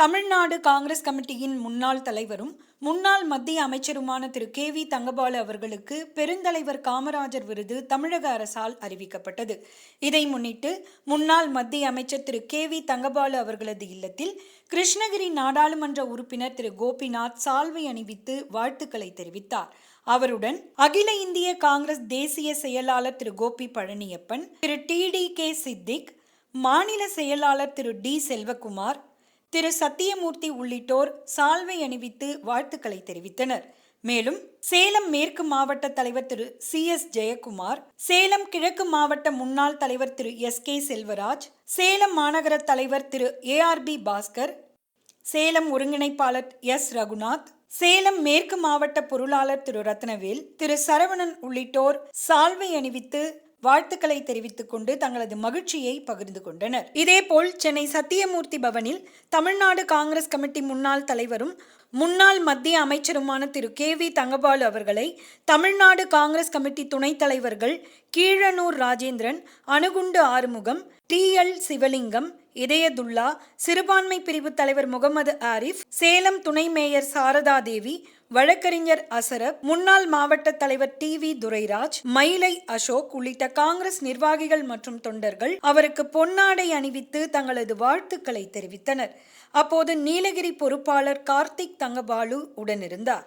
தமிழ்நாடு காங்கிரஸ் கமிட்டியின் முன்னாள் தலைவரும் முன்னாள் மத்திய அமைச்சருமான திரு. கே. வி. தங்கபாலு அவர்களுக்கு பெருந்தலைவர் காமராஜர் விருது தமிழக அரசால் அறிவிக்கப்பட்டது. இதை முன்னிட்டு முன்னாள் மத்திய அமைச்சர் திரு. கே. வி. தங்கபாலு அவர்களது இல்லத்தில் கிருஷ்ணகிரி நாடாளுமன்ற உறுப்பினர் திரு. கோபிநாத் சால்வை அணிவித்து வாழ்த்துக்களை தெரிவித்தார். அவருடன் அகில இந்திய காங்கிரஸ் தேசிய செயலாளர் திரு. கோபி பழனியப்பன் திரு. டி. டி. கே. சித்திக் மாநில செயலாளர் திரு. டி. செல்வகுமார் திரு சத்தியமூர்த்தி உள்ளிட்டோர் சால்வை அணிவித்து வாழ்த்துக்களை தெரிவித்தனர். மேலும் சேலம் மேற்கு மாவட்ட தலைவர் திரு சி எஸ் ஜெயக்குமார் சேலம் கிழக்கு மாவட்ட முன்னாள் தலைவர் திரு எஸ் கே செல்வராஜ் சேலம் மாநகர தலைவர் திரு A R P Bhaskar Salem ஒருங்கிணைப்பாளர் எஸ் ரகுநாத் சேலம் மேற்கு மாவட்ட பொருளாளர் திரு ரத்னவேல் திரு சரவணன் உள்ளிட்டோர் சால்வை அணிவித்து வாழ்த்துக்களை தெரிவித்துக் கொண்டு தங்களது மகிழ்ச்சியை பகிர்ந்து கொண்டனர். இதேபோல் சென்னை சத்தியமூர்த்தி பவனில் தமிழ்நாடு காங்கிரஸ் கமிட்டி முன்னாள் தலைவரும் முன்னாள் மத்திய அமைச்சருமான திரு. கே. வி. தங்கபாலு அவர்களை தமிழ்நாடு காங்கிரஸ் கமிட்டி துணைத் தலைவர்கள் கீழனூர் ராஜேந்திரன் அணுகுண்டு ஆறுமுகம் டி. எல். சிவலிங்கம் இதயதுல்லா சிறுபான்மை பிரிவு தலைவர் முகமது ஆரிஃப் சேலம் துணை மேயர் சாரதா தேவி வழக்கறிஞர் அசரப் முன்னாள் மாவட்ட தலைவர் டி வி துரைராஜ் மயிலை அசோக் உள்ளிட்ட காங்கிரஸ் நிர்வாகிகள் மற்றும் தொண்டர்கள் அவருக்கு பொன்னாடை அணிவித்து தங்களது வாழ்த்துக்களை தெரிவித்தனர். அப்போது நீலகிரி பொறுப்பாளர் கார்த்திக் தங்கபாலு உடனிருந்தார்.